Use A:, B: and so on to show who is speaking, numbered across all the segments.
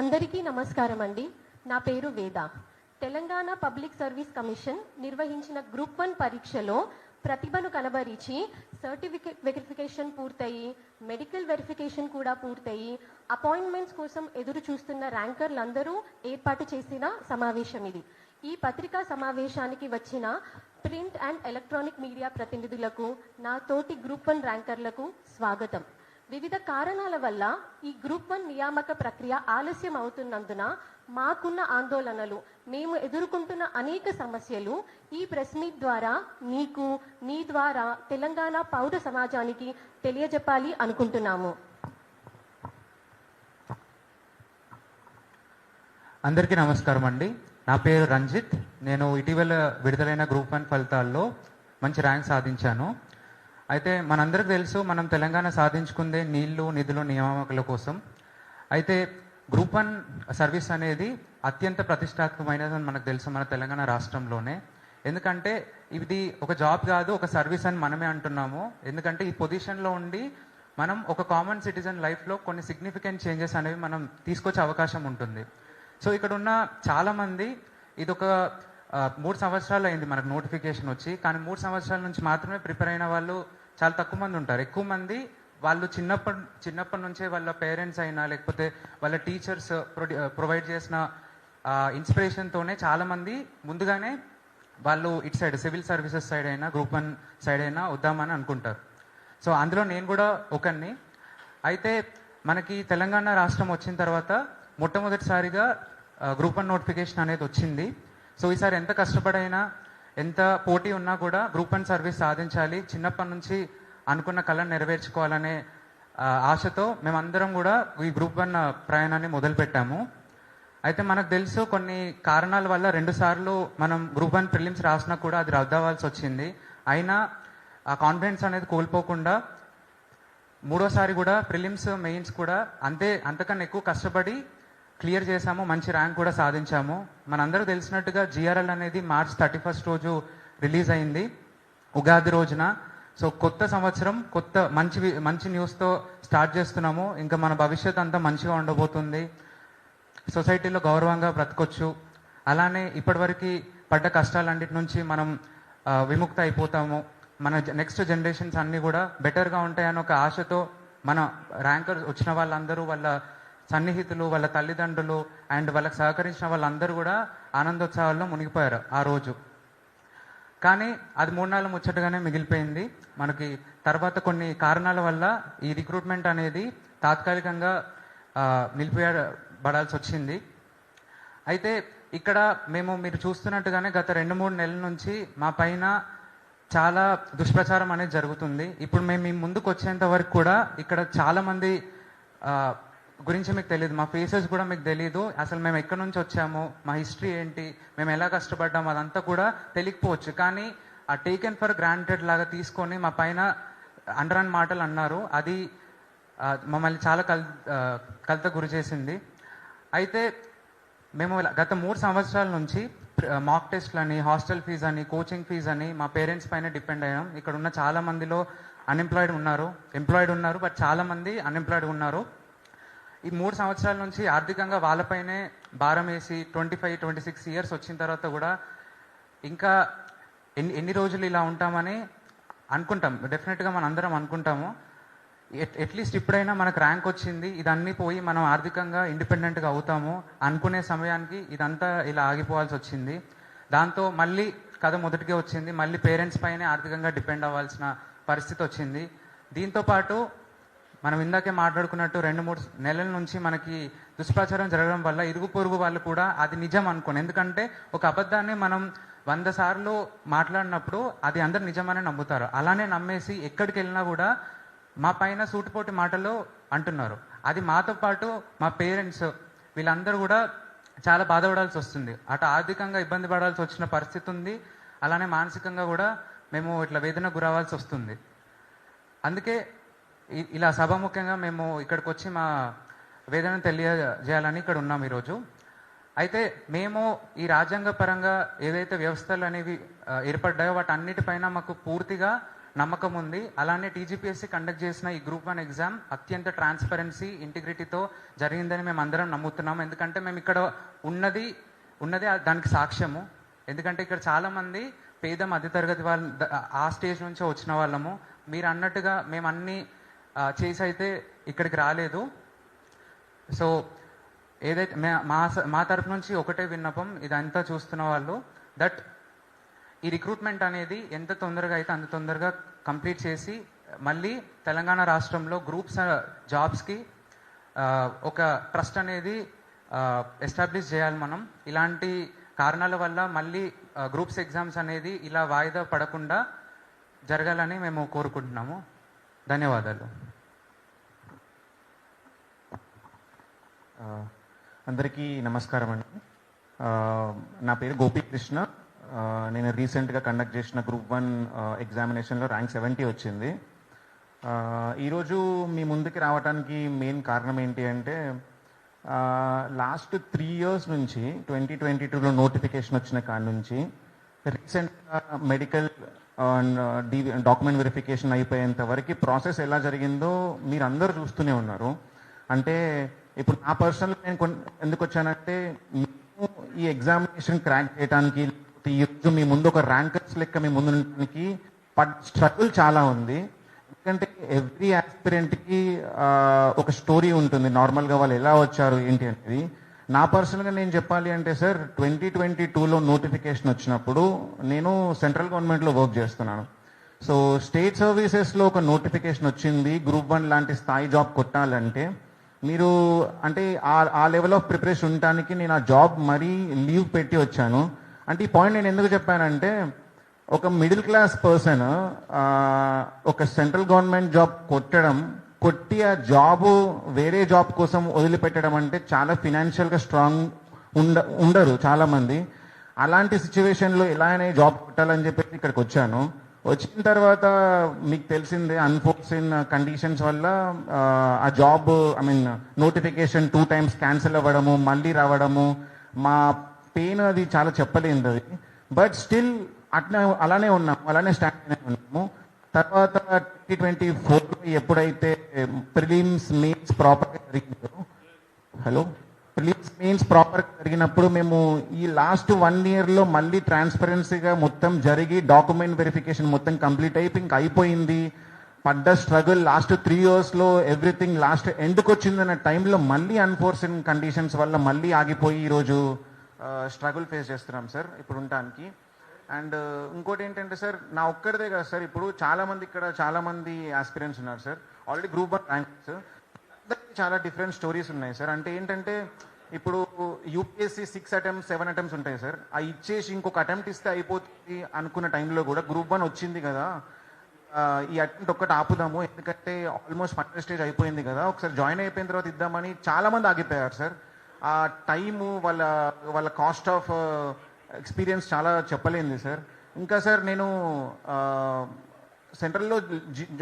A: అందరికీ నమస్కారం అండి నా పేరు Veda Telangana public service commission నిర్వహించిన గ్రూప్ వన్ పరీక్షలో ప్రతిభను కనబరిచి సర్టిఫికేట్ వెరిఫికేషన్ పూర్తయి మెడికల్ వెరిఫికేషన్ కూడా పూర్తయి అపాయింట్మెంట్స్ కోసం ఎదురు చూస్తున్న ర్యాంకర్లందరూ ఏర్పాటు చేసిన సమావేశం ఇది ఈ పత్రికా సమావేశానికి వచ్చిన ప్రింట్ అండ్ ఎలక్ట్రానిక్ మీడియా ప్రతినిధులకు నా తోటి గ్రూప్ వన్ ర్యాంకర్లకు స్వాగతం వివిధ కారణాల వల్ల ఈ గ్రూప్ వన్ నియామక ప్రక్రియ ఆలస్యం అవుతున్నందున మాకున్న ఆందోళనలు మేము ఎదుర్కొంటున్న అనేక సమస్యలు ఈ ప్రెస్ మీట్ ద్వారా నీకు నీ ద్వారా తెలంగాణ పౌర సమాజానికి తెలియజెప్పాలి అనుకుంటున్నాము
B: అందరికీ నమస్కారం అండి నా పేరు రంజిత్ నేను ఇటీవల విడుదలైన గ్రూప్ వన్ ఫలితాల్లో మంచి ర్యాంక్ సాధించాను అయితే మనందరికి తెలుసు మనం తెలంగాణ సాధించుకుందే నీళ్లు నిధులు నియామకుల కోసం అయితే గ్రూప్ వన్ సర్వీస్ అనేది అత్యంత ప్రతిష్టాత్మకమైనది అని మనకు తెలుసు మన తెలంగాణ రాష్ట్రంలోనే ఎందుకంటే ఇది ఒక జాబ్ కాదు ఒక సర్వీస్ అని మనమే అంటున్నాము ఎందుకంటే ఈ పొజిషన్లో ఉండి మనం ఒక కామన్ సిటిజన్ లైఫ్లో కొన్ని సిగ్నిఫికెంట్ చేంజెస్ అనేవి మనం తీసుకొచ్చే అవకాశం ఉంటుంది సో ఇక్కడ ఉన్న చాలామంది ఇది ఒక మూడు సంవత్సరాలు అయింది మనకు నోటిఫికేషన్ వచ్చి కానీ మూడు సంవత్సరాల నుంచి మాత్రమే ప్రిపేర్ అయిన వాళ్ళు చాలా తక్కువ మంది ఉంటారు ఎక్కువ మంది వాళ్ళు చిన్నప్పటి చిన్నప్పటి నుంచే వాళ్ళ పేరెంట్స్ అయినా లేకపోతే వాళ్ళ టీచర్స్ ప్రొవైడ్ చేసిన ఇన్స్పిరేషన్తోనే చాలామంది ముందుగానే వాళ్ళు ఇటు సైడ్ సివిల్ సర్వీసెస్ సైడ్ అయినా గ్రూప్ వన్ సైడ్ అయినా వద్దామని అనుకుంటారు సో అందులో నేను కూడా ఒకరిని అయితే మనకి తెలంగాణ రాష్ట్రం వచ్చిన తర్వాత మొట్టమొదటిసారిగా గ్రూప్ వన్ నోటిఫికేషన్ అనేది వచ్చింది సో ఈసారి ఎంత కష్టపడైనా ఎంత పోటీ ఉన్నా కూడా గ్రూప్ అండ్ సర్వీస్ సాధించాలి చిన్నప్పటి నుంచి అనుకున్న కళను నెరవేర్చుకోవాలనే ఆశతో మేమందరం కూడా ఈ గ్రూప్ వన్ ప్రయాణాన్ని మొదలుపెట్టాము అయితే మనకు తెలుసు కొన్ని కారణాల వల్ల రెండుసార్లు మనం గ్రూప్ వన్ ప్రిలిమ్స్ రాసినా కూడా అది రద్దు అవ్వాల్సి వచ్చింది అయినా ఆ కాన్ఫిడెన్స్ అనేది కోల్పోకుండా మూడోసారి కూడా ప్రిలిమ్స్ మెయిన్స్ కూడా అంతే అంతకన్నా ఎక్కువ కష్టపడి క్లియర్ చేశాము మంచి ర్యాంక్ కూడా సాధించాము మనందరూ తెలిసినట్టుగా జిఆర్ఎల్ అనేది మార్చ్ థర్టీ ఫస్ట్ రోజు రిలీజ్ అయింది ఉగాది రోజున సో కొత్త సంవత్సరం కొత్త మంచి మంచి న్యూస్తో స్టార్ట్ చేస్తున్నాము ఇంకా మన భవిష్యత్ అంతా మంచిగా ఉండబోతుంది సొసైటీలో గౌరవంగా బ్రతకొచ్చు అలానే ఇప్పటివరకు పడ్డ కష్టాలన్నిటి నుంచి మనం విముక్త అయిపోతాము మన నెక్స్ట్ జనరేషన్స్ అన్నీ కూడా బెటర్గా ఉంటాయని ఒక ఆశతో మన ర్యాంకర్ వచ్చిన వాళ్ళందరూ వాళ్ళ సన్నిహితులు వాళ్ళ తల్లిదండ్రులు అండ్ వాళ్ళకి సహకరించిన వాళ్ళందరూ కూడా ఆనందోత్సవాల్లో మునిగిపోయారు ఆ రోజు కానీ అది మూడు నాలుగు ముచ్చటగానే మిగిలిపోయింది మనకి తర్వాత కొన్ని కారణాల వల్ల ఈ రిక్రూట్మెంట్ అనేది తాత్కాలికంగా నిలిపివేయబడాల్సి వచ్చింది అయితే ఇక్కడ మేము మీరు చూస్తున్నట్టుగానే గత రెండు మూడు నెలల నుంచి మా పైన చాలా దుష్ప్రచారం అనేది జరుగుతుంది ఇప్పుడు మేము మీ ముందుకు వచ్చేంత వరకు కూడా ఇక్కడ చాలామంది గురించి మీకు తెలియదు మా ఫేసెస్ కూడా మీకు తెలియదు అసలు మేము ఎక్కడి నుంచి వచ్చాము మా హిస్టరీ ఏంటి మేము ఎలా కష్టపడ్డాము అదంతా కూడా తెలియకపోవచ్చు కానీ ఆ టేకెన్ ఫర్ గ్రాంటెడ్ లాగా తీసుకొని మా పైన అండ్ మాటలు అన్నారు అది మమ్మల్ని చాలా కల్ కలత గురి చేసింది అయితే మేము గత మూడు సంవత్సరాల నుంచి మాక్ టెస్ట్లని హాస్టల్ ఫీజు అని కోచింగ్ ఫీజు అని మా పేరెంట్స్ పైన డిపెండ్ అయ్యాం ఇక్కడ ఉన్న చాలా మందిలో అన్ఎంప్లాయిడ్ ఉన్నారు ఎంప్లాయిడ్ ఉన్నారు బట్ చాలా మంది అన్ఎంప్లాయిడ్ ఉన్నారు ఈ మూడు సంవత్సరాల నుంచి ఆర్థికంగా వాళ్ళపైనే భారం వేసి twenty five twenty six years వచ్చిన తర్వాత కూడా ఇంకా ఎన్ని ఎన్ని రోజులు ఇలా ఉంటామని అనుకుంటాం డెఫినెట్గా మనం అందరం అనుకుంటాము అట్లీస్ట్ ఇప్పుడైనా మనకు ర్యాంక్ వచ్చింది ఇదన్నీ పోయి మనం ఆర్థికంగా ఇండిపెండెంట్గా అవుతాము అనుకునే సమయానికి ఇదంతా ఇలా ఆగిపోవాల్సి వచ్చింది దాంతో మళ్ళీ కథ మొదటికే వచ్చింది మళ్ళీ పేరెంట్స్ పైనే ఆర్థికంగా డిపెండ్ అవ్వాల్సిన పరిస్థితి వచ్చింది దీంతో పాటు మనం ఇందాకే మాట్లాడుకున్నట్టు రెండు మూడు నెలల నుంచి మనకి దుష్ప్రచారం జరగడం వల్ల ఇరుగు పొరుగు వాళ్ళు కూడా అది నిజం అనుకోని ఎందుకంటే ఒక అబద్ధాన్ని మనం వంద సార్లు మాట్లాడినప్పుడు అది అందరు నిజమనే నమ్ముతారు అలానే నమ్మేసి ఎక్కడికి వెళ్ళినా కూడా మా పైన సూటిపోటి మాటలు అంటున్నారు అది మాతో పాటు మా పేరెంట్స్ వీళ్ళందరూ కూడా చాలా బాధపడాల్సి వస్తుంది అటు ఆర్థికంగా ఇబ్బంది పడాల్సి వచ్చిన పరిస్థితి ఉంది అలానే మానసికంగా కూడా మేము ఇట్లా వేదన గురవ్వాల్సి వస్తుంది అందుకే ఇలా సభ ముఖ్యంగా మేము ఇక్కడికి వచ్చి మా వేదన తెలియజేయాలని ఇక్కడ ఉన్నాం ఈరోజు అయితే మేము ఈ రాజ్యాంగ పరంగా ఏదైతే వ్యవస్థలు అనేవి ఏర్పడ్డాయో వాటి అన్నిటిపైన మాకు పూర్తిగా నమ్మకం ఉంది అలానే టీజీపీఎస్సీ కండక్ట్ చేసిన ఈ గ్రూప్ వన్ ఎగ్జామ్ అత్యంత ట్రాన్స్పరెన్సీ ఇంటిగ్రిటీతో జరిగిందని మేము అందరం నమ్ముతున్నాం ఎందుకంటే మేము ఇక్కడ ఉన్నది ఉన్నది దానికి సాక్ష్యము ఎందుకంటే ఇక్కడ చాలామంది పేద మధ్యతరగతి వాళ్ళ ఆ స్టేజ్ నుంచి వచ్చిన వాళ్ళము మీరు అన్నట్టుగా మేము అన్ని చేసి అయితే ఇక్కడికి రాలేదు సో ఏదైతే మా మా తరపు నుంచి ఒకటే విన్నపం ఇదంతా చూస్తున్న వాళ్ళు దట్ ఈ రిక్రూట్మెంట్ అనేది ఎంత తొందరగా అయితే అంత తొందరగా కంప్లీట్ చేసి మళ్ళీ తెలంగాణ రాష్ట్రంలో గ్రూప్స్ జాబ్స్కి ఒక ట్రస్ట్ అనేది ఎస్టాబ్లిష్ చేయాలి మనం ఇలాంటి కారణాల వల్ల మళ్ళీ గ్రూప్స్ ఎగ్జామ్స్ అనేది ఇలా వాయిదా పడకుండా జరగాలని మేము కోరుకుంటున్నాము ధన్యవాదాలు
C: అందరికీ నమస్కారం అండి నా పేరు గోపీకృష్ణ నేను రీసెంట్గా కండక్ట్ చేసిన గ్రూప్ వన్ ఎగ్జామినేషన్లో ర్యాంక్ సెవెంటీ వచ్చింది ఈరోజు మీ ముందుకి రావడానికి మెయిన్ కారణం ఏంటి అంటే లాస్ట్ త్రీ ఇయర్స్ నుంచి ట్వంటీ ట్వంటీ టూలో నోటిఫికేషన్ వచ్చిన కాడ నుంచి రీసెంట్గా మెడికల్ డాక్యుమెంట్ వెరిఫికేషన్ అయిపోయేంత వరకు ప్రాసెస్ ఎలా జరిగిందో మీరు అందరు చూస్తూనే ఉన్నారు అంటే ఇప్పుడు నా పర్సనల్ నేను ఎందుకు వచ్చానంటే ఈ ఎగ్జామినేషన్ క్రాక్ చేయడానికి రోజు మీ ముందు ఒక ర్యాంకర్స్ లెక్క మీ ముందు ఉండడానికి స్ట్రగుల్ చాలా ఉంది ఎందుకంటే ఎవ్రీ ఆస్పిరెంట్కి ఒక స్టోరీ ఉంటుంది నార్మల్గా వాళ్ళు ఎలా వచ్చారు ఏంటి అనేది నా పర్సనల్గా నేను చెప్పాలి అంటే సార్ ట్వంటీ ట్వంటీ టూలో నోటిఫికేషన్ వచ్చినప్పుడు నేను సెంట్రల్ గవర్నమెంట్లో వర్క్ చేస్తున్నాను సో స్టేట్ సర్వీసెస్లో ఒక నోటిఫికేషన్ వచ్చింది గ్రూప్ వన్ లాంటి స్థాయి జాబ్ కొట్టాలంటే మీరు అంటే ఆ లెవెల్ ఆఫ్ ప్రిపరేషన్ ఉండటానికి నేను ఆ జాబ్ మరీ లీవ్ పెట్టి వచ్చాను అంటే ఈ పాయింట్ నేను ఎందుకు చెప్పానంటే ఒక మిడిల్ క్లాస్ పర్సన్ ఒక సెంట్రల్ గవర్నమెంట్ జాబ్ కొట్టడం కొట్టి ఆ జాబు వేరే జాబ్ కోసం వదిలిపెట్టడం అంటే చాలా గా స్ట్రాంగ్ ఉండ ఉండరు చాలామంది అలాంటి లో ఎలా అయినా జాబ్ కొట్టాలని చెప్పేసి ఇక్కడికి వచ్చాను వచ్చిన తర్వాత మీకు తెలిసిందే ఇన్ కండిషన్స్ వల్ల ఆ job I mean notification two times cancel అవ్వడము మళ్ళీ రావడము మా పెయిన్ అది చాలా చెప్పలేనిది బట్ స్టిల్ అట్లా అలానే ఉన్నాము అలానే స్టాండ్ ఉన్నాము తర్వాత ట్వంటీ ట్వంటీ ఫోర్లో ఎప్పుడైతే ప్రిలిమ్స్ మీన్స్ ప్రాపర్గా జరిగిందో హలో ప్రిలిమ్స్ మీన్స్ ప్రాపర్గా జరిగినప్పుడు మేము ఈ లాస్ట్ వన్ ఇయర్లో మళ్ళీ ట్రాన్స్పరెన్సీగా మొత్తం జరిగి డాక్యుమెంట్ వెరిఫికేషన్ మొత్తం కంప్లీట్ అయి ఇంక అయిపోయింది పడ్డ స్ట్రగుల్ లాస్ట్ త్రీ ఇయర్స్లో ఎవ్రీథింగ్ లాస్ట్ ఎండ్కి వచ్చిందన్న టైంలో మళ్ళీ అన్ఫోర్సింగ్ కండిషన్స్ వల్ల మళ్ళీ ఆగిపోయి ఈరోజు స్ట్రగుల్ ఫేస్ చేస్తున్నాం సార్ ఇప్పుడు ఉండటానికి అండ్ ఇంకోటి ఏంటంటే సార్ నా ఒక్కడిదే కదా సార్ ఇప్పుడు చాలా మంది ఇక్కడ చాలా మంది ఆస్పిరెంట్స్ ఉన్నారు sir already group one ranks చాలా డిఫరెంట్ స్టోరీస్ ఉన్నాయి సార్ అంటే ఏంటంటే ఇప్పుడు UPSC six attempts seven attempts ఉంటాయి సార్ ఆ ఇచ్చేసి ఇంకొక అటెంప్ట్ ఇస్తే అయిపోతుంది అనుకున్న టైంలో కూడా గ్రూప్ వన్ వచ్చింది కదా ఈ అటెంప్ట్ ఒక్కటి ఆపుదాము ఎందుకంటే ఆల్మోస్ట్ ఫైనల్ స్టేజ్ అయిపోయింది కదా ఒకసారి జాయిన్ అయిపోయిన తర్వాత ఇద్దామని చాలా మంది ఆగిపోయారు సార్ ఆ టైము వాళ్ళ వాళ్ళ కాస్ట్ ఆఫ్ ఎక్స్పీరియన్స్ చాలా చెప్పలేంది సార్ ఇంకా సార్ నేను సెంట్రల్లో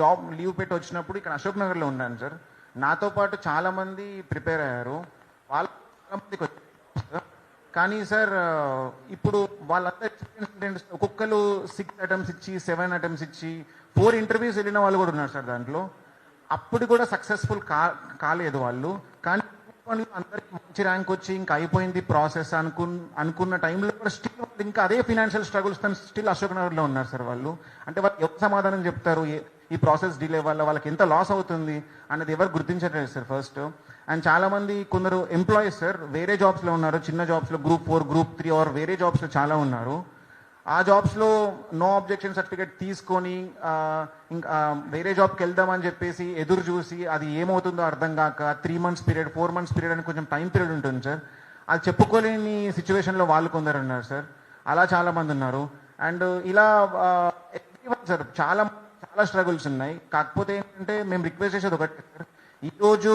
C: జాబ్ లీవ్ పెట్టి వచ్చినప్పుడు ఇక్కడ అశోక్ నగర్లో ఉన్నాను సార్ నాతో పాటు చాలామంది ప్రిపేర్ అయ్యారు వాళ్ళ మందికి వచ్చారు కానీ సార్ ఇప్పుడు వాళ్ళంతా ఎక్స్పీరియన్స్ ఏంటంటే ఒక్కొక్కరు సిక్స్ అటెంప్ట్స్ ఇచ్చి సెవెన్ అటెంప్ట్స్ ఇచ్చి ఫోర్ ఇంటర్వ్యూస్ వెళ్ళిన వాళ్ళు కూడా ఉన్నారు సార్ దాంట్లో అప్పుడు కూడా సక్సెస్ఫుల్ కా కాలేదు వాళ్ళు కానీ అందరికి మంచి ర్యాంక్ వచ్చి ఇంకా అయిపోయింది ప్రాసెస్ అనుకు అనుకున్న టైంలో ఒక స్టిల్ ఇంకా అదే ఫినాన్షియల్ స్ట్రగుల్స్ తను స్టిల్ అశోక్ నగర్లో ఉన్నారు సార్ వాళ్ళు అంటే వాళ్ళు ఎవరు సమాధానం చెప్తారు ఈ ప్రాసెస్ డిలే వల్ల వాళ్ళకి ఎంత లాస్ అవుతుంది అనేది ఎవరు గుర్తించట్లేదు సార్ ఫస్ట్ అండ్ చాలా మంది కొందరు ఎంప్లాయీస్ సార్ వేరే జాబ్స్లో ఉన్నారు చిన్న జాబ్స్లో group four group three or వేరే జాబ్స్లో చాలా ఉన్నారు ఆ జాబ్స్లో నో అబ్జెక్షన్ సర్టిఫికేట్ తీసుకొని ఇంకా వేరే జాబ్కి వెళ్దామని చెప్పేసి ఎదురు చూసి అది ఏమవుతుందో అర్థం కాక three months period four months period అని కొంచెం టైం పీరియడ్ ఉంటుంది సార్ అది చెప్పుకోలేని సిచ్యువేషన్లో వాళ్ళు కొందరు ఉన్నారు సార్ అలా చాలామంది ఉన్నారు అండ్ ఇలా సార్ చాలా చాలా స్ట్రగుల్స్ ఉన్నాయి కాకపోతే ఏంటంటే మేము రిక్వెస్ట్ చేసేది ఒకటి సార్ ఈరోజు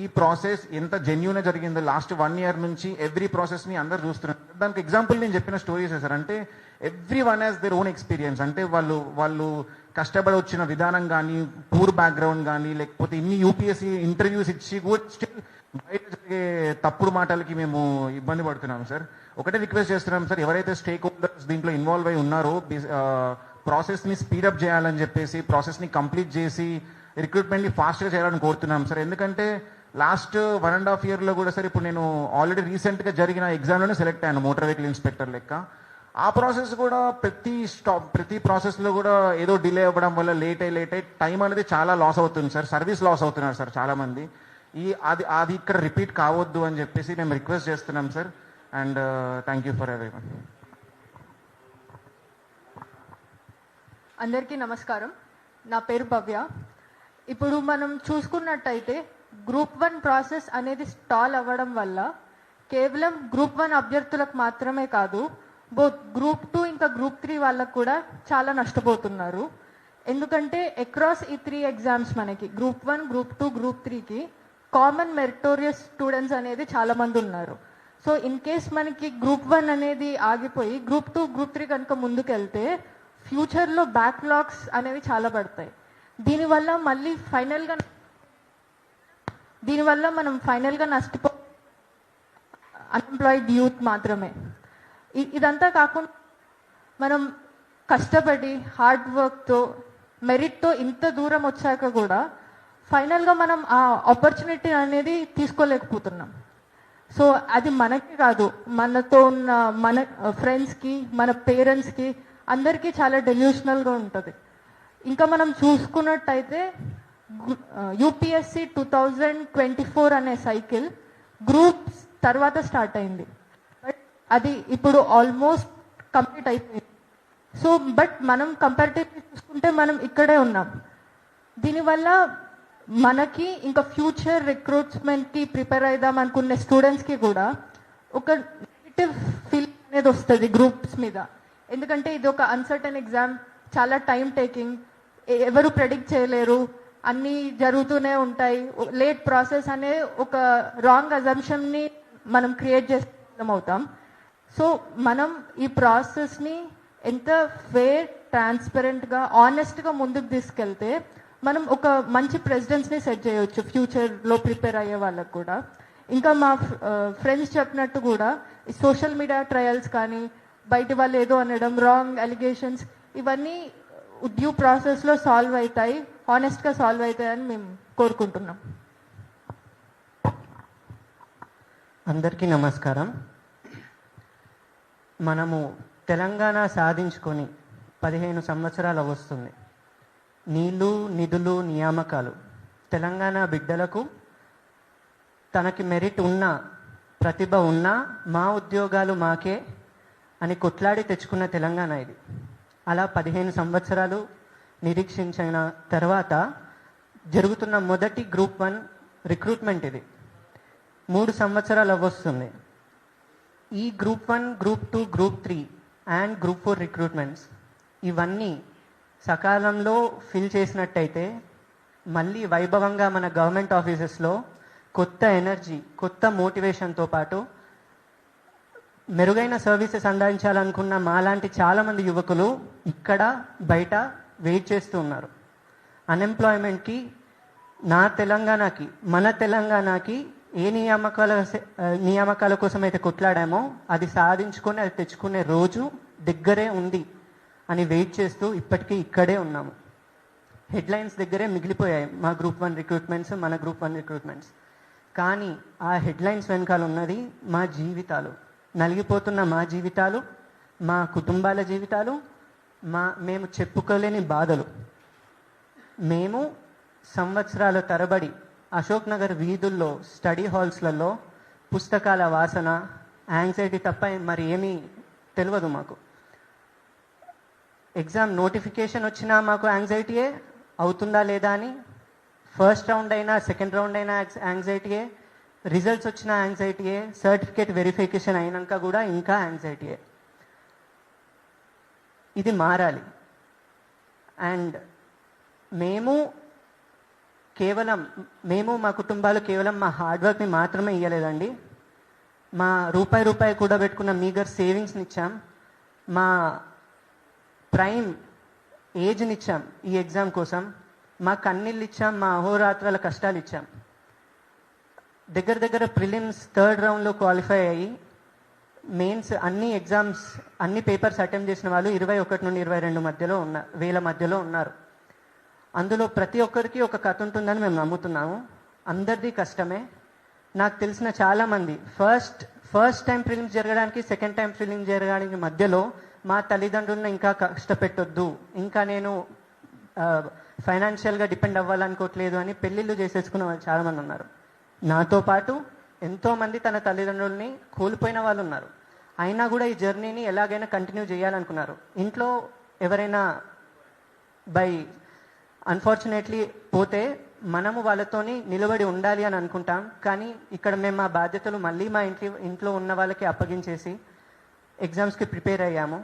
C: ఈ ప్రాసెస్ ఎంత జెన్యున్ జరిగిందో లాస్ట్ వన్ ఇయర్ నుంచి ఎవ్రీ ప్రాసెస్ని అందరు చూస్తున్నారు దానికి ఎగ్జాంపుల్ నేను చెప్పిన స్టోరీస్ సార్ అంటే everyone has their own experience అంటే వాళ్ళు వాళ్ళు కష్టపడి వచ్చిన విధానం కానీ పూర్ బ్యాక్గ్రౌండ్ కానీ లేకపోతే ఇన్ని యూపీఎస్సీ ఇంటర్వ్యూస్ ఇచ్చి స్టిల్ బయట జరిగే తప్పుడు మాటలకి మేము ఇబ్బంది పడుతున్నాం సార్ ఒకటే రిక్వెస్ట్ చేస్తున్నాం సార్ ఎవరైతే స్టేక్ హోల్డర్స్ దీంట్లో ఇన్వాల్వ్ అయి ఉన్నారో ప్రాసెస్ని స్పీడప్ చేయాలని చెప్పేసి ప్రాసెస్ ని కంప్లీట్ చేసి రిక్రూట్మెంట్ ని ఫాస్ట్ గా చేయాలని కోరుతున్నాం సార్ ఎందుకంటే లాస్ట్ వన్ అండ్ హాఫ్ ఇయర్లో కూడా సరే ఇప్పుడు నేను ఆల్రెడీ రీసెంట్గా జరిగిన ఎగ్జామ్లోనే సెలెక్ట్ అయ్యాను మోటార్ వెహికల్ ఇన్స్పెక్టర్ లెక్క ఆ ప్రాసెస్ కూడా ప్రతి స్టాప్ ప్రతి ప్రాసెస్లో కూడా ఏదో డిలే అవ్వడం వల్ల లేట్ అయ్యి లేట్ అయ్యి టైం అనేది చాలా లాస్ అవుతుంది సార్ సర్వీస్ లాస్ అవుతున్నారు సార్ చాలామంది ఈ అది అది ఇక్కడ రిపీట్ కావద్దు అని చెప్పేసి మేము రిక్వెస్ట్ చేస్తున్నాం sir and thank you for everyone
D: అందరికీ నమస్కారం నా పేరు భవ్య ఇప్పుడు మనం చూసుకున్నట్టయితే గ్రూప్ వన్ ప్రాసెస్ అనేది స్టాల్ అవ్వడం వల్ల కేవలం గ్రూప్ వన్ అభ్యర్థులకు మాత్రమే కాదు బోత్ గ్రూప్ టూ ఇంకా గ్రూప్ త్రీ వాళ్ళకు కూడా చాలా నష్టపోతున్నారు ఎందుకంటే అక్రాస్ ఈ త్రీ ఎగ్జామ్స్ మనకి group one group two group త్రీకి కామన్ మెరిటోరియస్ స్టూడెంట్స్ అనేది చాలా మంది ఉన్నారు సో ఇన్ కేస్ మనకి గ్రూప్ వన్ అనేది ఆగిపోయి గ్రూప్ టూ గ్రూప్ త్రీ కనుక ముందుకెళ్తే ఫ్యూచర్లో బ్యాక్లాగ్స్ అనేవి చాలా పడతాయి దీనివల్ల మళ్ళీ ఫైనల్గా దీనివల్ల మనం ఫైనల్గా నష్టపో అన్ఎంప్లాయిడ్ యూత్ మాత్రమే ఇదంతా కాకుండా మనం కష్టపడి హార్డ్ వర్క్తో మెరిట్తో ఇంత దూరం వచ్చాక కూడా ఫైనల్గా మనం ఆ ఆపర్చునిటీ అనేది తీసుకోలేకపోతున్నాం సో అది మనకి కాదు మనతో ఉన్న మన ఫ్రెండ్స్కి మన పేరెంట్స్కి అందరికీ చాలా డెల్యూషనల్గా ఉంటుంది ఇంకా మనం చూసుకున్నట్టయితే UPSC two thousand twenty four అనే సైకిల్ గ్రూప్స్ తర్వాత స్టార్ట్ అయింది బట్ అది ఇప్పుడు ఆల్మోస్ట్ కంప్లీట్ అయిపోయింది సో బట్ మనం కంపారిటివ్లీ చూసుకుంటే మనం ఇక్కడే ఉన్నాం దీనివల్ల మనకి ఇంకా ఫ్యూచర్ రిక్రూట్మెంట్కి ప్రిపేర్ అయిదాం అనుకునే స్టూడెంట్స్కి కూడా ఒక నెగిటివ్ ఫీల్ అనేది వస్తుంది గ్రూప్స్ మీద ఎందుకంటే ఇది ఒక అన్సర్టన్ ఎగ్జామ్ చాలా టైం టేకింగ్ ఎవరు ప్రెడిక్ట్ చేయలేరు అన్నీ జరుగుతూనే ఉంటాయి లేట్ ప్రాసెస్ అనే ఒక రాంగ్ అజంప్షన్ని మనం క్రియేట్ చేస్తాం అవుతాం సో మనం ఈ ప్రాసెస్ని ఎంత ఫేర్ ట్రాన్స్పరెంట్గా ఆనెస్ట్గా ముందుకు తీసుకెళ్తే మనం ఒక మంచి ప్రెసిడెన్స్ని సెట్ చేయొచ్చు ఫ్యూచర్లో ప్రిపేర్ అయ్యే వాళ్ళకు కూడా ఇంకా మా ఫ్రెండ్స్ చెప్పినట్టు కూడా సోషల్ మీడియా ట్రయల్స్ కానీ బయట వాళ్ళు ఏదో అనడం రాంగ్ అలిగేషన్స్ ఇవన్నీ డ్యూ ప్రాసెస్లో సాల్వ్ అవుతాయి గా సాల్వ్ అవుతాయని మేము కోరుకుంటున్నాం
E: అందరికీ నమస్కారం మనము తెలంగాణ సాధించుకొని పదిహేను సంవత్సరాలు వస్తుంది నీళ్ళు నిధులు నియామకాలు తెలంగాణ బిడ్డలకు తనకి మెరిట్ ఉన్న ప్రతిభ ఉన్నా మా ఉద్యోగాలు మాకే అని కొట్లాడి తెచ్చుకున్న తెలంగాణ ఇది అలా పదిహేను సంవత్సరాలు నిరీక్షించిన తర్వాత జరుగుతున్న మొదటి గ్రూప్ వన్ రిక్రూట్మెంట్ ఇది మూడు సంవత్సరాలు అవ్వొస్తుంది ఈ group one group two group three and group four recruitments ఇవన్నీ సకాలంలో ఫిల్ చేసినట్టయితే మళ్ళీ వైభవంగా మన గవర్నమెంట్ ఆఫీసెస్లో కొత్త ఎనర్జీ కొత్త మోటివేషన్తో పాటు మెరుగైన సర్వీసెస్ అందించాలనుకున్న మాలాంటి చాలామంది యువకులు ఇక్కడ బయట వెయిట్ చేస్తూ ఉన్నారు అన్ఎంప్లాయ్మెంట్కి నా తెలంగాణకి మన తెలంగాణకి ఏ నియామకాల నియామకాల కోసం అయితే కొట్లాడామో అది సాధించుకొని అది తెచ్చుకునే రోజు దగ్గరే ఉంది అని వెయిట్ చేస్తూ ఇప్పటికీ ఇక్కడే ఉన్నాము హెడ్లైన్స్ దగ్గరే మిగిలిపోయాయి మా గ్రూప్ వన్ రిక్రూట్మెంట్స్ మన గ్రూప్ వన్ రిక్రూట్మెంట్స్ కానీ ఆ హెడ్లైన్స్ వెనకాల ఉన్నది మా జీవితాలు నలిగిపోతున్న మా జీవితాలు మా కుటుంబాల జీవితాలు మా మేము చెప్పుకోలేని బాధలు మేము సంవత్సరాల తరబడి అశోక్ నగర్ వీధుల్లో స్టడీ హాల్స్లలో పుస్తకాల వాసన యాంగ్జైటీ తప్ప మరి ఏమీ తెలియదు మాకు ఎగ్జామ్ నోటిఫికేషన్ వచ్చినా మాకు యాంగ్జైటీయే అవుతుందా లేదా అని ఫస్ట్ రౌండ్ అయినా సెకండ్ రౌండ్ అయినా యాంగ్జైటీయే రిజల్ట్స్ వచ్చినా యాంగ్జైటీయే సర్టిఫికేట్ వెరిఫికేషన్ అయినాక కూడా ఇంకా యాంగ్జైటీయే ఇది మారాలి అండ్ మేము కేవలం మేము మా కుటుంబాలు కేవలం మా హార్డ్ వర్క్ని మాత్రమే ఇవ్వలేదండి మా రూపాయి రూపాయి కూడా పెట్టుకున్న మీగర్ సేవింగ్స్ని ఇచ్చాం మా ప్రైమ్ ఏజ్ని ఇచ్చాం ఈ ఎగ్జామ్ కోసం మా కన్నీళ్ళు ఇచ్చాం మా అహోరాత్రాల కష్టాలు ఇచ్చాం దగ్గర దగ్గర ప్రిలిమ్స్ థర్డ్ రౌండ్లో క్వాలిఫై అయ్యి మెయిన్స్ అన్ని ఎగ్జామ్స్ అన్ని పేపర్స్ అటెంప్ట్ చేసిన వాళ్ళు ఇరవై ఒకటి నుండి ఇరవై రెండు మధ్యలో ఉన్న వేల మధ్యలో ఉన్నారు అందులో ప్రతి ఒక్కరికి ఒక కథ ఉంటుందని మేము నమ్ముతున్నాము అందరిది కష్టమే నాకు తెలిసిన చాలామంది ఫస్ట్ ఫస్ట్ టైం ఫిలిమ్స్ జరగడానికి సెకండ్ టైం ఫిలిమ్స్ జరగడానికి మధ్యలో మా తల్లిదండ్రులను ఇంకా కష్టపెట్టొద్దు ఇంకా నేను ఫైనాన్షియల్గా డిపెండ్ అవ్వాలనుకోవట్లేదు అని పెళ్ళిళ్ళు చేసేసుకున్న వాళ్ళు చాలామంది ఉన్నారు నాతో పాటు ఎంతోమంది తన తల్లిదండ్రుల్ని కోల్పోయిన వాళ్ళు ఉన్నారు అయినా కూడా ఈ జర్నీని ఎలాగైనా కంటిన్యూ చేయాలనుకున్నారు ఇంట్లో ఎవరైనా బై అన్ఫార్చునేట్లీ పోతే మనము వాళ్ళతోని నిలబడి ఉండాలి అని అనుకుంటాం కానీ ఇక్కడ మేము మా బాధ్యతలు మళ్ళీ మా ఇంటి ఇంట్లో ఉన్న వాళ్ళకి అప్పగించేసి ఎగ్జామ్స్కి ప్రిపేర్ అయ్యాము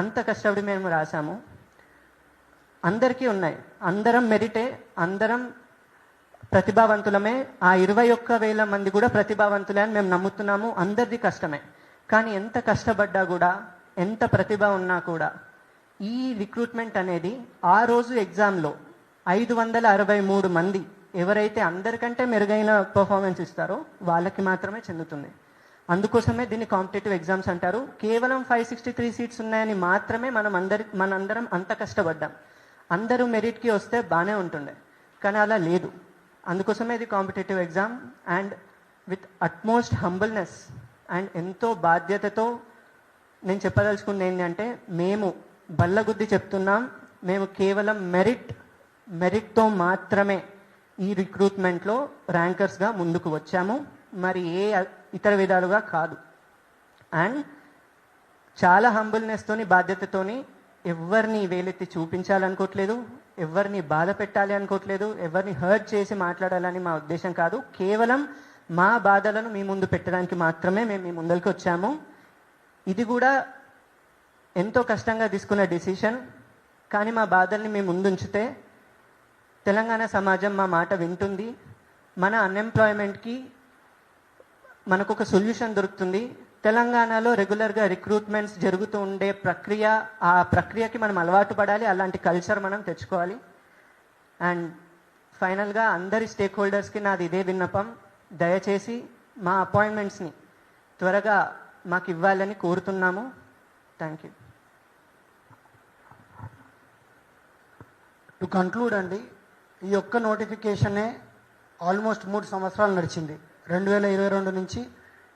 E: అంత కష్టపడి మేము రాసాము అందరికీ ఉన్నాయి అందరం మెరిటే అందరం ప్రతిభావంతులమే ఆ ఇరవై ఒక్క వేల మంది కూడా ప్రతిభావంతులే అని మేము నమ్ముతున్నాము అందరిది కష్టమే కానీ ఎంత కష్టపడ్డా కూడా ఎంత ప్రతిభ ఉన్నా కూడా ఈ రిక్రూట్మెంట్ అనేది ఆ రోజు ఎగ్జామ్లో ఐదు వందల అరవై మూడు మంది ఎవరైతే అందరికంటే మెరుగైన పర్ఫార్మెన్స్ ఇస్తారో వాళ్ళకి మాత్రమే చెందుతుంది అందుకోసమే దీన్ని కాంపిటేటివ్ ఎగ్జామ్స్ అంటారు కేవలం ఫైవ్ సిక్స్టీ త్రీ సీట్స్ ఉన్నాయని మాత్రమే మనం అందరి మనందరం అంత కష్టపడ్డాం అందరూ మెరిట్కి వస్తే బాగానే ఉంటుండే కానీ అలా లేదు అందుకోసమే ఇది competitive exam and with utmost humbleness and ఎంతో బాధ్యతతో నేను చెప్పదలుచుకుంది ఏంటంటే మేము బల్లగుద్ది చెప్తున్నాం మేము కేవలం మెరిట్ మెరిట్తో మాత్రమే ఈ రిక్రూట్మెంట్లో ర్యాంకర్స్గా ముందుకు వచ్చాము మరి ఏ ఇతర విధాలుగా కాదు అండ్ చాలా హంబుల్నెస్తోని బాధ్యతతోని ఎవరిని వేలెత్తి చూపించాలనుకోవట్లేదు ఎవరిని బాధ పెట్టాలి అనుకోవట్లేదు ఎవరిని హర్ట్ చేసి మాట్లాడాలని మా ఉద్దేశం కాదు కేవలం మా బాధలను మీ ముందు పెట్టడానికి మాత్రమే మేము మీ ముందరికి వచ్చాము ఇది కూడా ఎంతో కష్టంగా తీసుకున్న డిసిషన్ కానీ మా బాధల్ని మేము ముందుంచితే తెలంగాణ సమాజం మా మాట వింటుంది మన అన్ఎంప్లాయ్మెంట్కి మనకు ఒక సొల్యూషన్ దొరుకుతుంది తెలంగాణలో రెగ్యులర్గా రిక్రూట్మెంట్స్ జరుగుతూ ఉండే ప్రక్రియ ఆ ప్రక్రియకి మనం అలవాటు పడాలి అలాంటి కల్చర్ మనం తెచ్చుకోవాలి అండ్ ఫైనల్గా అందరి స్టేక్ హోల్డర్స్కి నాది ఇదే విన్నపం దయచేసి మా అపాయింట్మెంట్స్ని త్వరగా మాకు ఇవ్వాలని కోరుతున్నాము థ్యాంక్ యూ
F: టు కంక్లూడ్ అండి ఈ యొక్క నోటిఫికేషనే ఆల్మోస్ట్ మూడు సంవత్సరాలు నడిచింది రెండు వేల ఇరవై రెండు నుంచి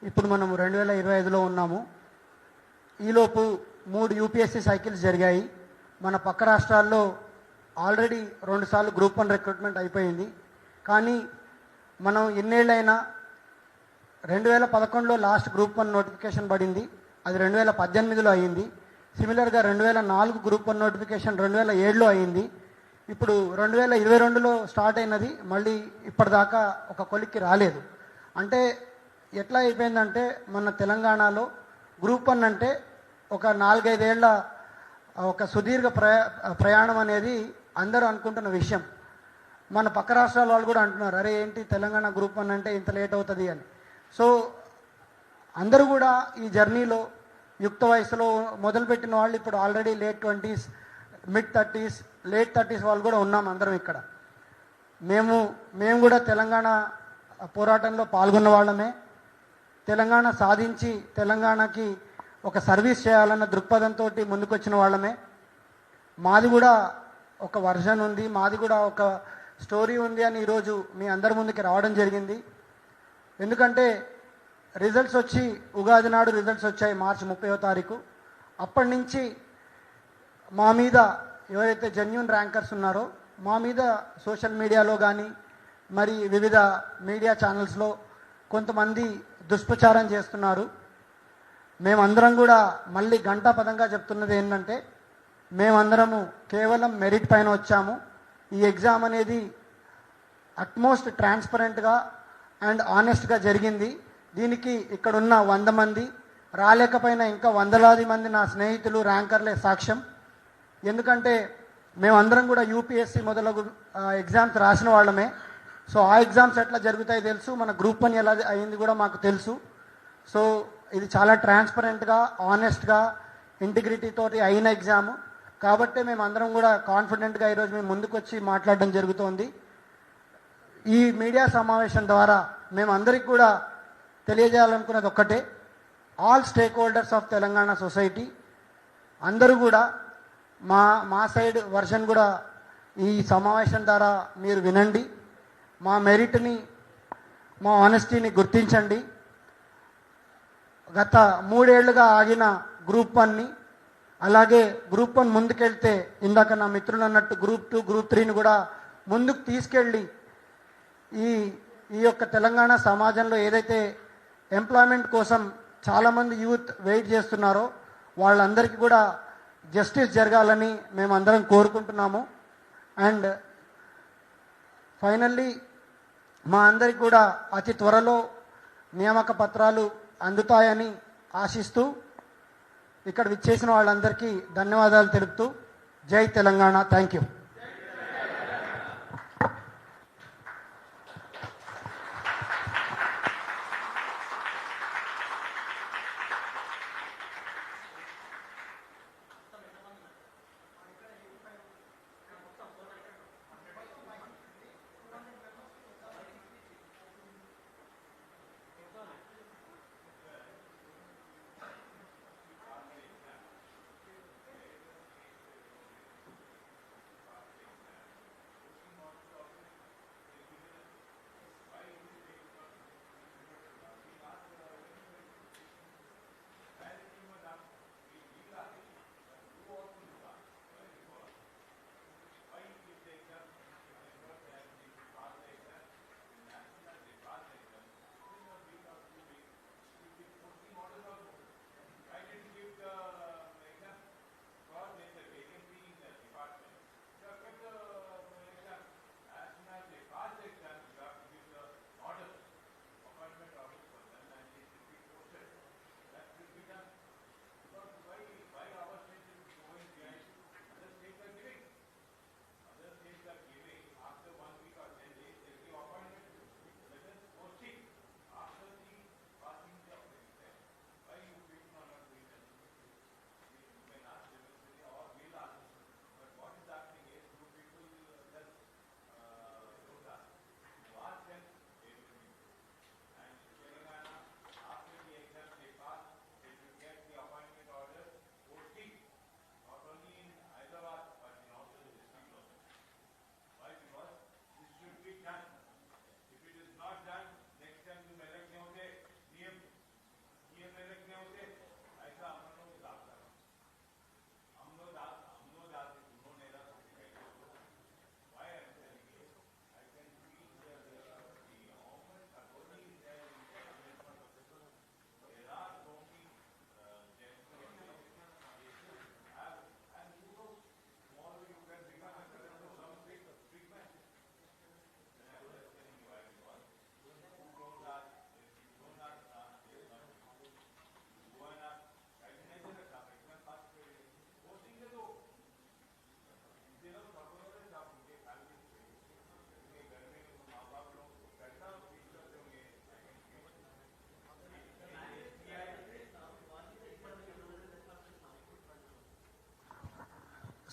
F: ఇప్పుడు మనం రెండు వేల ఇరవై ఐదులో ఉన్నాము ఈలోపు మూడు యూపీఎస్సీ సైకిల్స్ జరిగాయి మన పక్క రాష్ట్రాల్లో ఆల్రెడీ రెండుసార్లు గ్రూప్ వన్ రిక్రూట్మెంట్ అయిపోయింది కానీ మనం ఎన్నేళ్ళైనా రెండు వేల పదకొండులో లాస్ట్ గ్రూప్ వన్ నోటిఫికేషన్ పడింది అది రెండు వేల పద్దెనిమిదిలో అయింది సిమిలర్గా రెండు వేల నాలుగు గ్రూప్ వన్ నోటిఫికేషన్ రెండు వేల ఏడులో అయింది ఇప్పుడు రెండు వేల ఇరవై రెండులో స్టార్ట్ అయినది మళ్ళీ ఇప్పటిదాకా ఒక కొలిక్కి రాలేదు అంటే ఎట్లా అయిపోయిందంటే మన తెలంగాణలో గ్రూప్ వన్ అంటే ఒక నాలుగైదేళ్ల ఒక సుదీర్ఘ ప్రయా ప్రయాణం అనేది అందరూ అనుకుంటున్న విషయం మన పక్క రాష్ట్రాల వాళ్ళు కూడా అంటున్నారు అరే ఏంటి తెలంగాణ గ్రూప్ వన్ అంటే ఇంత లేట్ అవుతుంది అని సో అందరూ కూడా ఈ జర్నీలో యుక్త వయసులో మొదలుపెట్టిన వాళ్ళు ఇప్పుడు already late twenties mid thirties late thirties వాళ్ళు కూడా ఉన్నాం అందరం ఇక్కడ మేము మేము కూడా తెలంగాణ పోరాటంలో పాల్గొన్న వాళ్ళమే తెలంగాణ సాధించి తెలంగాణకి ఒక సర్వీస్ చేయాలన్న దృక్పథంతో ముందుకొచ్చిన వాళ్ళమే మాది కూడా ఒక వర్షన్ ఉంది మాది కూడా ఒక స్టోరీ ఉంది అని ఈరోజు మీ అందరి ముందుకి రావడం జరిగింది ఎందుకంటే రిజల్ట్స్ వచ్చి ఉగాది నాడు రిజల్ట్స్ వచ్చాయి మార్చి ముప్పైవ తారీఖు అప్పటి నుంచి మా మీద ఎవరైతే జెన్యున్ ర్యాంకర్స్ ఉన్నారో మా మీద సోషల్ మీడియాలో కానీ మరి వివిధ మీడియా ఛానల్స్లో కొంతమంది దుష్ప్రచారం చేస్తున్నారు మేమందరం కూడా మళ్ళీ గంటా పదంగా చెప్తున్నది ఏంటంటే మేమందరము కేవలం మెరిట్ పైన వచ్చాము ఈ ఎగ్జామ్ అనేది అట్మోస్ట్ ట్రాన్స్పరెంట్గా అండ్ ఆనెస్ట్గా జరిగింది దీనికి ఇక్కడున్న వంద మంది రాలేకపోయినా ఇంకా వందలాది మంది నా స్నేహితులు ర్యాంకర్లే సాక్ష్యం ఎందుకంటే మేమందరం కూడా యూపీఎస్సీ మొదలగు ఎగ్జామ్స్ రాసిన వాళ్ళమే సో ఆ ఎగ్జామ్స్ ఎట్లా జరుగుతాయి తెలుసు మన గ్రూప్ పని ఎలా అయింది కూడా మాకు తెలుసు సో ఇది చాలా ట్రాన్స్పరెంట్గా ఆనెస్ట్గా ఇంటిగ్రిటీతో అయిన ఎగ్జాము కాబట్టి మేము అందరం కూడా కాన్ఫిడెంట్గా ఈరోజు మేము ముందుకొచ్చి మాట్లాడడం జరుగుతోంది ఈ మీడియా సమావేశం ద్వారా మేము అందరికీ కూడా తెలియజేయాలనుకున్నది ఒక్కటే
G: all stakeholders of Telangana society అందరూ కూడా మా మా సైడ్ వర్షన్ కూడా ఈ సమావేశం ద్వారా మీరు వినండి మా మెరిట్ని మా ఆనెస్టీని గుర్తించండి గత మూడేళ్లుగా ఆగిన గ్రూప్ వన్ని అలాగే గ్రూప్ వన్ ముందుకెళ్తే ఇందాక నా మిత్రులు అన్నట్టు గ్రూప్ టూ గ్రూప్ త్రీని కూడా ముందుకు తీసుకెళ్ళి ఈ ఈ యొక్క తెలంగాణ సమాజంలో ఏదైతే ఎంప్లాయ్మెంట్ కోసం చాలామంది యూత్ వెయిట్ చేస్తున్నారో వాళ్ళందరికీ కూడా జస్టిస్ జరగాలని మేమందరం కోరుకుంటున్నాము అండ్ ఫైనల్లీ మా అందరికి కూడా అతి త్వరలో నియామక పత్రాలు అందుతాయని ఆశిస్తూ ఇక్కడ విచ్చేసిన వాళ్ళందరికీ ధన్యవాదాలు తెలుపుతూ జై Telangana thank you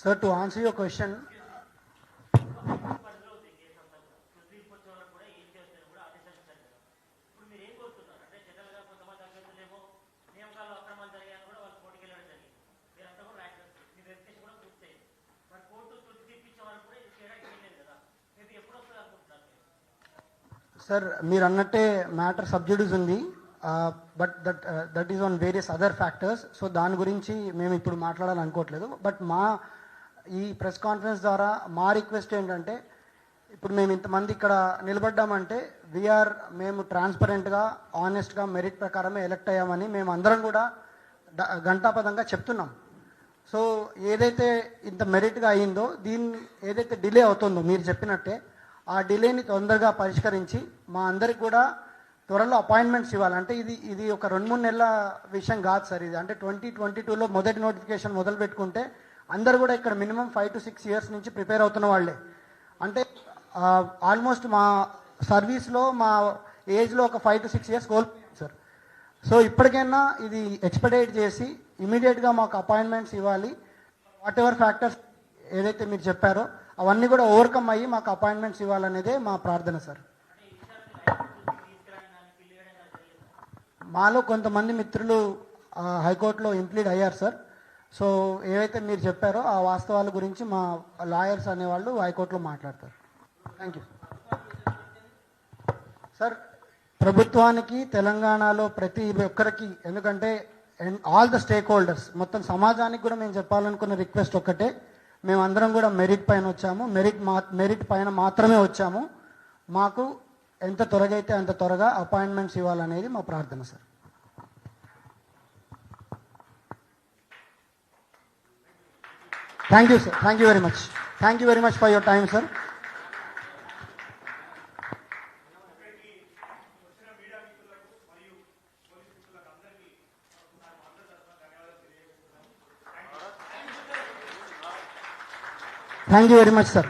G: So to answer your question, sir మీరు అన్నట్టే మ్యాటర్ సబ్జెడ్యూస్ ఉంది but that that is on various other factors so దాని గురించి మేము ఇప్పుడు మాట్లాడాలనుకోవట్లేదు బట్ మా ఈ ప్రెస్ కాన్ఫరెన్స్ ద్వారా మా రిక్వెస్ట్ ఏంటంటే ఇప్పుడు మేము ఇంతమంది ఇక్కడ నిలబడ్డామంటే వీఆర్ మేము ట్రాన్స్పరెంట్గా ఆనెస్ట్గా మెరిట్ ప్రకారమే ఎలక్ట్ అయ్యామని మేము అందరం కూడా గంటాపదంగా చెప్తున్నాం సో ఏదైతే ఇంత మెరిట్గా అయిందో దీన్ని ఏదైతే డిలే అవుతుందో మీరు చెప్పినట్టే ఆ డిలేని తొందరగా పరిష్కరించి మా అందరికి కూడా త్వరలో అపాయింట్మెంట్స్ ఇవ్వాలంటే ఇది ఇది ఒక రెండు మూడు నెలల విషయం కాదు సార్ ఇది అంటే ట్వంటీ ట్వంటీ టూలో మొదటి నోటిఫికేషన్ మొదలు పెట్టుకుంటే అందరు కూడా ఇక్కడ minimum five to six years నుంచి ప్రిపేర్ అవుతున్న వాళ్ళే అంటే ఆల్మోస్ట్ మా సర్వీస్లో మా ఏజ్లో ఒక ఫైవ్ టు సిక్స్ ఇయర్స్ కోల్పోయాం సార్ సో ఇప్పటికైనా ఇది ఎక్స్పెడైట్ చేసి ఇమీడియట్గా మాకు అపాయింట్మెంట్స్ ఇవ్వాలి వాట్ ఎవర్ ఫ్యాక్టర్స్ ఏదైతే మీరు చెప్పారో అవన్నీ కూడా ఓవర్కమ్ అయ్యి మాకు అపాయింట్మెంట్స్ ఇవ్వాలనేదే మా ప్రార్థన సార్
F: మాలో కొంతమంది మిత్రులు హైకోర్టులో ఇంప్లీడ్ అయ్యారు సార్ సో ఏవైతే మీరు చెప్పారో ఆ వాస్తవాల గురించి మా లాయర్స్ అనేవాళ్ళు హైకోర్టులో మాట్లాడతారు థ్యాంక్ యూ సార్ ప్రభుత్వానికి తెలంగాణలో ప్రతి ఒక్కరికి ఎందుకంటే ఆల్ ద స్టేక్ హోల్డర్స్ మొత్తం సమాజానికి కూడా మేము చెప్పాలనుకున్న రిక్వెస్ట్ ఒక్కటే మేమందరం కూడా మెరిట్ పైన వచ్చాము మెరిట్ మా మెరిట్ పైన మాత్రమే వచ్చాము మాకు ఎంత త్వరగా అయితే అంత త్వరగా అపాయింట్మెంట్స్ ఇవ్వాలనేది మా ప్రార్థన sir Thank you, sir. Thank you very much. Thank you very much for your time, sir. Thank you very much, sir.